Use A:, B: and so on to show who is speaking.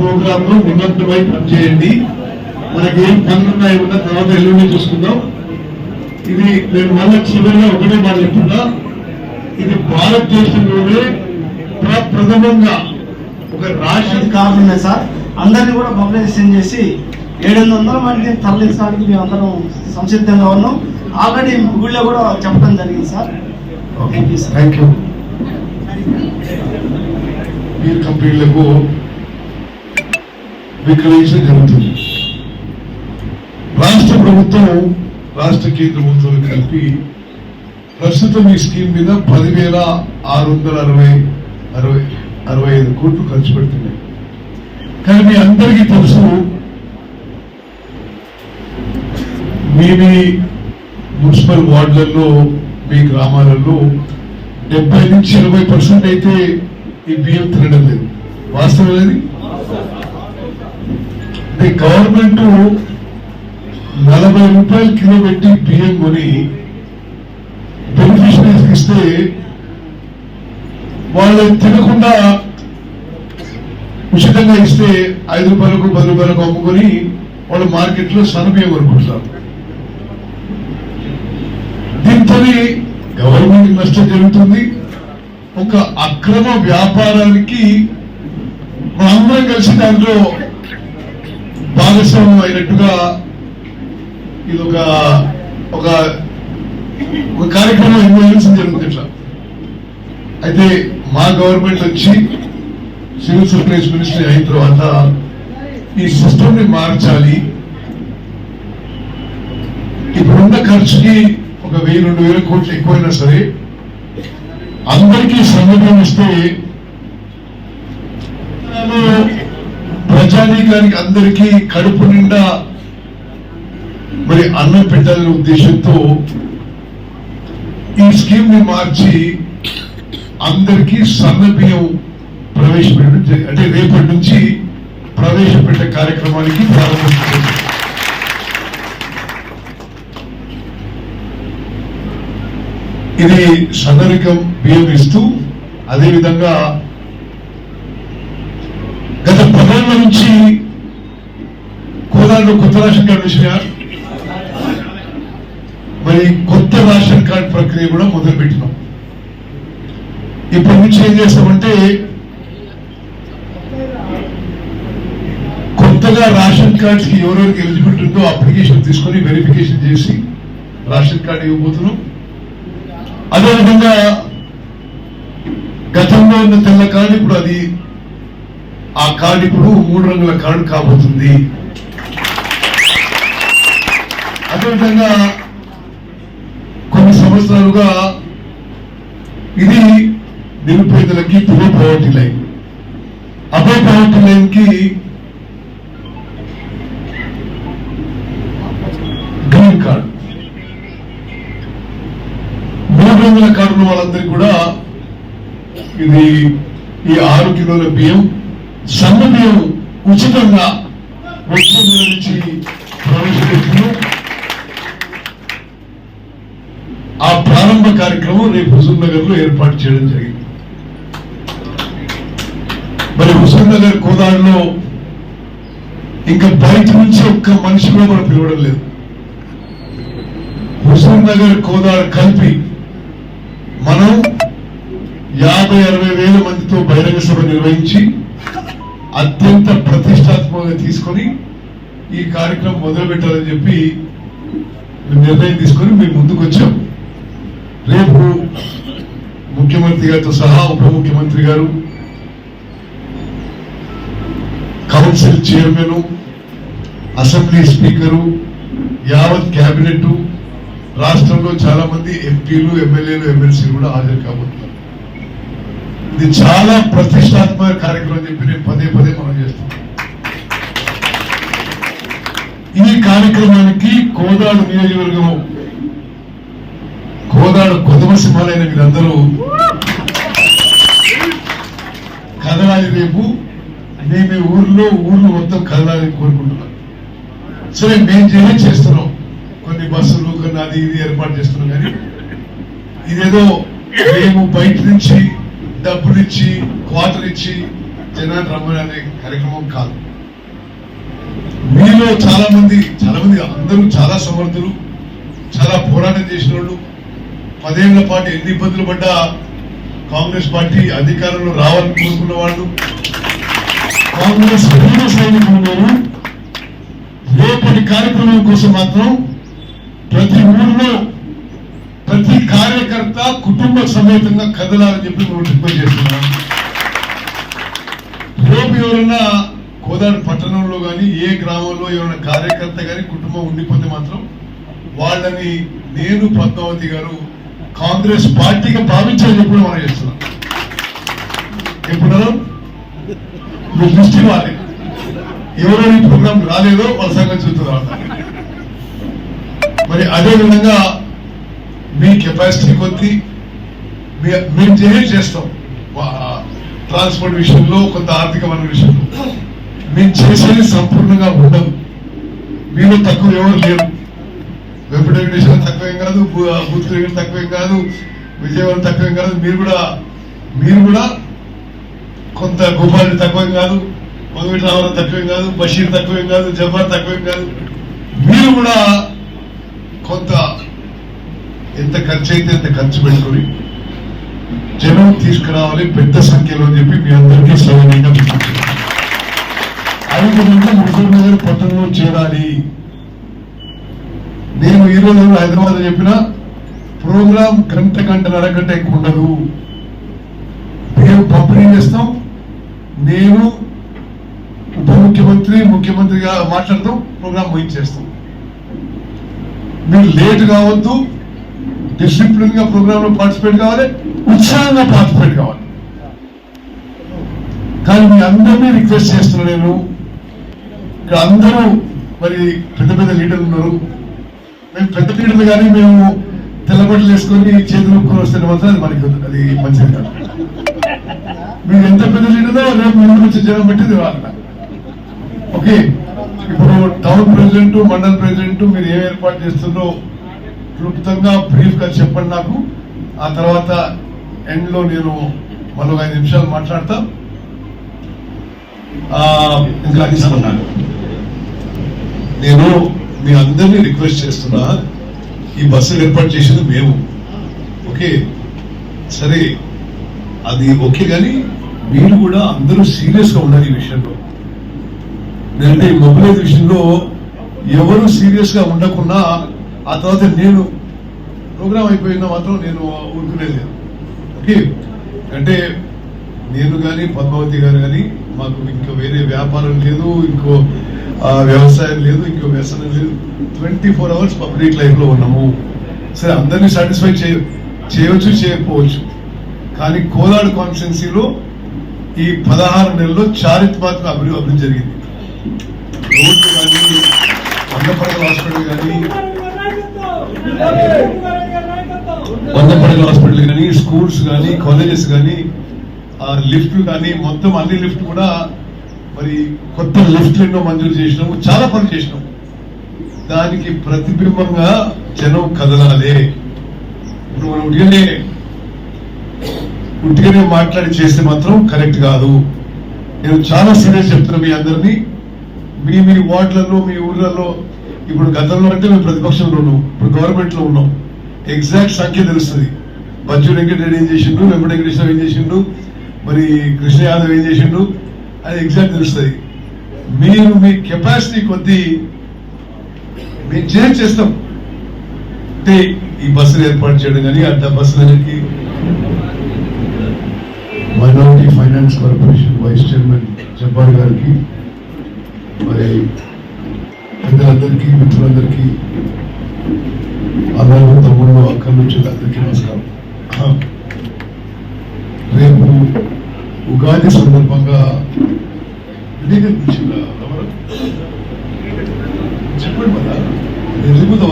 A: ప్రోగ్రామ్లో నిమగ్నమై పనిచేయండి. మనకి ఏం పనులు ఉన్నాయి ఉన్న తర్వాత ఎల్లుండి చూసుకుందాం. ఇది నేను మళ్ళీ చివరిగా ఒకటే మాట చెప్తున్నా. ఇది భారతదేశంలోనే ప్రథమంగా ఒక రాష్ట్ర
B: ఉన్నాయి సార్ అందరినీ కూడా మొబిలైజేషన్ చేసి ఏడు వందల మందిని తరలించడానికి మేము అందరం సంసిద్ధంగా ఉన్నాం. ఆల్రెడీ ఊళ్ళో కూడా చెప్పడం జరిగింది sir. Thank you sir
A: thank you కంపెనీలకు విక్రయించడం జరుగుతుంది రాష్ట్ర ప్రభుత్వం రాష్ట్ర కేంద్ర ప్రభుత్వం కలిపి ప్రస్తుతం ఈ స్కీమ్ మీద పదివేల ఆరు వందల అరవై అరవై అరవై ఐదు కోట్లు ఖర్చు పెడుతున్నాయి. కానీ మీ అందరికీ తెలుసు మీ మీ మున్సిపల్ వార్డులలో మీ గ్రామాలలో డెబ్బై నుంచి ఇరవై పర్సెంట్ అయితే ఈ బియ్యం తినడం లేదు. వాస్తవం అంటే గవర్నమెంట్ నలభై రూపాయలు కిలో పెట్టి బియ్యం కొని బెనిఫిషరీస్ ఇస్తే వాళ్ళు తినకుండా ఉచితంగా ఇస్తే ఐదు రూపాయలకు పది రూపాయలకు అమ్ముకొని వాళ్ళు మార్కెట్లో సన్నబియ్యం అనుకుంటారు దీంతో గవర్నమెంట్ నష్టం జరుగుతుంది. ఒక అక్రమ వ్యాపారానికి మనందరం కలిసి దాంట్లో భాగస్వామ్యం అయినట్టుగా ఇది ఒక ఒక ఒక కార్యక్రమం ఇన్వాల్వేషన్ జరుగుతుంది ఇట్లా అయితే మా గవర్నమెంట్ వచ్చి సివిల్ సప్లైస్ మినిస్ట్రీ అయిన తర్వాత ఈ సిస్టమ్ని మార్చాలి. ఇప్పుడున్న ఖర్చుకి ఒక వెయ్యి రెండు వేల కోట్లు ఎక్కువైనా సరే అందరికీ సౌలభ్యం ఇస్తే ప్రజానీకానికి అందరికీ కడుపు నిండా మరి అన్నం పెట్టాలనే ఉద్దేశంతో ఈ స్కీమ్ని మార్చి అందరికీ సన్న బియ్యం ప్రవేశపెట్టడం అంటే రేపటి నుంచి ప్రవేశపెట్టే కార్యక్రమానికి ప్రారంభించారు ఇది సదరికం బియ్యం ఇస్తూ అదేవిధంగా గత పదేళ్ళ నుంచి కోదాడులో కొత్త రేషన్ కార్డు విషయా మరి కొత్త రేషన్ కార్డు ప్రక్రియ కూడా మొదలు పెట్టినాం ఇప్పటి నుంచి ఏం చేస్తామంటే కొత్తగా రేషన్ కార్డ్స్కి ఎవరెవరికి ఎలిజిబిలిటీ ఉందో అప్లికేషన్ తీసుకొని వెరిఫికేషన్ చేసి రేషన్ కార్డు ఇవ్వబోతున్నాం. అదేవిధంగా గతంలో ఉన్న తెల్ల కార్డు ఇప్పుడు అది ఆ కార్డు ఇప్పుడు మూడు రంగుల కార్డు కాబోతుంది. అదేవిధంగా కొన్ని సంవత్సరాలుగా ఇది నిరుపేదలకి below poverty line above poverty లైన్కి గ్రీన్ కార్డ్ మూడు రంగుల కార్డు ఉన్న వాళ్ళందరికీ కూడా ఇది ఈ ఆరు కిలోల బియ్యం సన్న బియ్యం ఉచితంగా వచ్చే నెల నుంచి ఆ ప్రారంభ కార్యక్రమం రేపు హుజూర్ నగర్లో ఏర్పాటు చేయడం జరిగింది. మరి హుజూర్ నగర్ కోదాడులో ఇంకా బయట నుంచి ఒక్క మనిషి కూడా మనం పిలవడం లేదు. హుజూర్ నగర్ కోదాడు కలిపి మనం యాభై అరవై వేల మందితో బహిరంగ సభ నిర్వహించి అత్యంత ప్రతిష్టాత్మకంగా తీసుకొని ఈ కార్యక్రమం మొదలు పెట్టాలని చెప్పి నిర్ణయం తీసుకొని మేము ముందుకు వచ్చాం రేపు ముఖ్యమంత్రి గారితో సహా ఉప ముఖ్యమంత్రి గారు కౌన్సిల్ చైర్మన్ అసెంబ్లీ స్పీకరు యావత్ క్యాబినెట్ రాష్ట్రంలో చాలా మంది ఎంపీలు ఎమ్మెల్యేలు ఎమ్మెల్సీలు కూడా హాజరు కాబోతున్నారు. ఇది చాలా ప్రతిష్టాత్మక కార్యక్రమం చెప్పి నేను పదే పదే మనం చేస్తున్నాం. ఈ కార్యక్రమానికి కోదాడు నియోజకవర్గం కోదాడు కొదమ సింహాలైన మీరందరూ కదలాలి రేపు. మేము ఊర్లో ఊర్లో మొత్తం కదలాలని కోరుకుంటున్నాం. సరే మేము చేసే చేస్తున్నాం. కొన్ని బస్సులు కొన్ని అది ఇది ఏర్పాటు చేస్తున్నాం కానీ ఇదేదో మేము బయట నుంచి డబ్బులు ఇచ్చి క్వార్టర్ ఇచ్చి జనాన్ని రమ్మనే అనే కార్యక్రమం కాదు. మీలో చాలా మంది చాలా మంది అందరూ చాలా సమర్థులు చాలా పోరాటం చేసిన వాళ్ళు పదేళ్ళ పాటు ఎన్ని ఇబ్బందులు పడ్డా కాంగ్రెస్ పార్టీ అధికారంలో రావాలని కోరుకున్న వాళ్ళు కాంగ్రెస్ పూర్వ సైనికులు రేపటి కార్యక్రమం కోసం మాత్రం ప్రతి ఊరిలో ప్రతి కార్యకర్త కుటుంబ సమేతంగా కదలాలని చెప్పి మేము రిక్వెస్ట్ చేస్తున్నాం. రేపు ఎవరైనా కోదాడు పట్టణంలో కానీ ఏ గ్రామంలో ఎవరైనా కార్యకర్త కానీ కుటుంబం ఉండిపోతే మాత్రం వాళ్ళని నేను పద్మావతి గారు కాంగ్రెస్ పార్టీగా భావించాలని చెప్పి కూడా మనం చేస్తున్నాం. ఎప్పుడు మీ దృష్టి వాళ్ళే. ఎవరైనా ఈ ప్రోగ్రాం రాలేదో వాళ్ళ సంగతి చూస్తున్నారు మరి అదే విధంగా మీ కెపాసిటీ కొద్దీ మీ- మేము చేసే చేస్తాం. ట్రాన్స్పోర్ట్ విషయంలో కొంత ఆర్థిక వనరు విషయంలో. మేము చేసేది సంపూర్ణంగా ఉండదు. మీలో తక్కువ ఎవరు లేరు. వెంకట వెంకటేశ్వర తక్కువేం కాదు బూత్ తక్కువేం కాదు విజయవాడ తక్కువేం కాదు. మీరు కూడా మీరు కూడా కొంత గోపాల్ తక్కువేం కాదు మగవీటి రామారావు తక్కువేం కాదు బషీర్ తక్కువేం కాదు జబ్బార్ తక్కువేం కాదు. మీరు కూడా కొంత ఎంత ఖర్చు అయితే ఎంత ఖర్చు పెట్టుకుని జనం తీసుకురావాలి పెద్ద సంఖ్యలో అని చెప్పి మీ అందరికీ సౌకర్యంగా ఐదు మంది ముగ్గురు నగర్ పట్టణంలో చేరాలి. నేను ఈ రోజు హైదరాబాద్ చెప్పిన ప్రోగ్రాం గంట గంట నరగంట ఎక్కువ ఉండదు. మేము పంపిణీ చేస్తాం. నేను ఉప ముఖ్యమంత్రి ముఖ్యమంత్రిగా మాట్లాడతాం ప్రోగ్రాం ముగించేస్తాం. మీరు లేట్ కావద్దు. డిసిప్లిన్గా ప్రోగ్రామ్లో పార్టిసిపేట్ కావాలి ఉత్సాహంగా పార్టిసిపేట్ కావాలి. కానీ మీ అందరినీ రిక్వెస్ట్ చేస్తున్నా నేను ఇక్కడ అందరూ మరి పెద్ద పెద్ద లీడర్లు ఉన్నారు. మేము పెద్ద లీడర్లు కానీ మేము తెల్లబట్టలు వేసుకొని చేతులు వస్తే మాత్రం అది మనకి అది మంచిది కాదు. మీరు ఎంత పెద్ద లీడరో రేపు ముందు వచ్చే జనం పెట్టింది వాళ్ళ. ఓకే ఇప్పుడు టౌన్ ప్రెసిడెంట్ మండల్ ప్రెసిడెంట్ మీరు ఏం ఏర్పాటు చేస్తుందో క్లుప్తంగా బ్రీఫ్గా చెప్పండి నాకు. ఆ తర్వాత ఎండ్లో నేను మరో ఐదు నిమిషాలు మాట్లాడతా. ఇంకా తీసుకున్నాను. నేను మీ అందరినీ రిక్వెస్ట్ చేస్తున్నా ఈ బస్సులు ఏర్పాటు చేసింది మేము. ఓకే? సరే. అది ఓకే కానీ మీరు కూడా అందరూ సీరియస్గా ఉండాలి ఈ విషయంలో. నేను ఈ మొబైల్ విషయంలో ఎవరు సీరియస్గా ఉండకుండా ఆ తర్వాత నేను ప్రోగ్రామ్ అయిపోయినా మాత్రం నేను ఊరుకునేది. ఓకే? అంటే నేను కానీ పద్మావతి గారు కానీ మాకు ఇంకా వేరే వ్యాపారం లేదు ఇంకో వ్యవసాయం లేదు ఇంకో వ్యసనం లేదు. ట్వంటీ ఫోర్ అవర్స్ పబ్లిక్ లైఫ్లో ఉన్నాము. సరే అందరినీ సాటిస్ఫై చేయ చేయవచ్చు చేయకపోవచ్చు. కానీ కోలాడు కాన్స్టిట్యున్సీలో ఈ పదహారు నెలల్లో చారిత్రాత్మక అభివృద్ధి అభివృద్ధి జరిగింది. రోడ్లు కానీ వందపడగల హాస్పిటల్ కానీ వందపడగల హాస్పిటల్ కానీ స్కూల్స్ కానీ కాలేజెస్ కానీ ఆ లిఫ్ట్లు కానీ మొత్తం అన్ని లిఫ్ట్ కూడా మరి కొత్త లిఫ్ట్లు ఎన్నో మంజూరు చేసినాము చాలా పనులు చేసినాము. దానికి ప్రతిబింబంగా జనం కదలాలి. ఇప్పుడు మనం ఉట్టిగానే ఉట్టిగానే మాట్లాడి చేస్తే మాత్రం కరెక్ట్ కాదు. నేను చాలా సీరియస్ చెప్తున్నా మీ అందరినీ. మీ మీ వార్డులలో మీ ఊర్లలో ఇప్పుడు గతంలో అంటే మేము ప్రతిపక్షంలో ఉన్నాం ఇప్పుడు గవర్నమెంట్లో ఉన్నాం. ఎగ్జాక్ట్ సంఖ్య తెలుస్తుంది. బజ్జు వెంకటరెడ్డి ఏం చేసిండు వెంకట కృష్ణ ఏం చేసిండు మరి కృష్ణ యాదవ్ ఏం చేసిండు అది ఎగ్జాక్ట్ తెలుస్తుంది. మీరు మీ కెపాసిటీ కొద్దీ మేము చేంజ్ చేస్తాం. అంటే ఈ బస్సులు ఏర్పాటు చేయడం కానీ అడ్డ బస్సులకి. Minority finance corporation vice chairman Jabbar గారికి మరి పెద్దలందరికీ మిత్రులందరికీ అందరూ తమ్ముళ్ళు అక్కడి నుంచి అందరికీ నమస్కారం. రేపు ఉగాది సందర్భంగా చెప్పండి మన ఎందుకు వెళ్ళిపోతా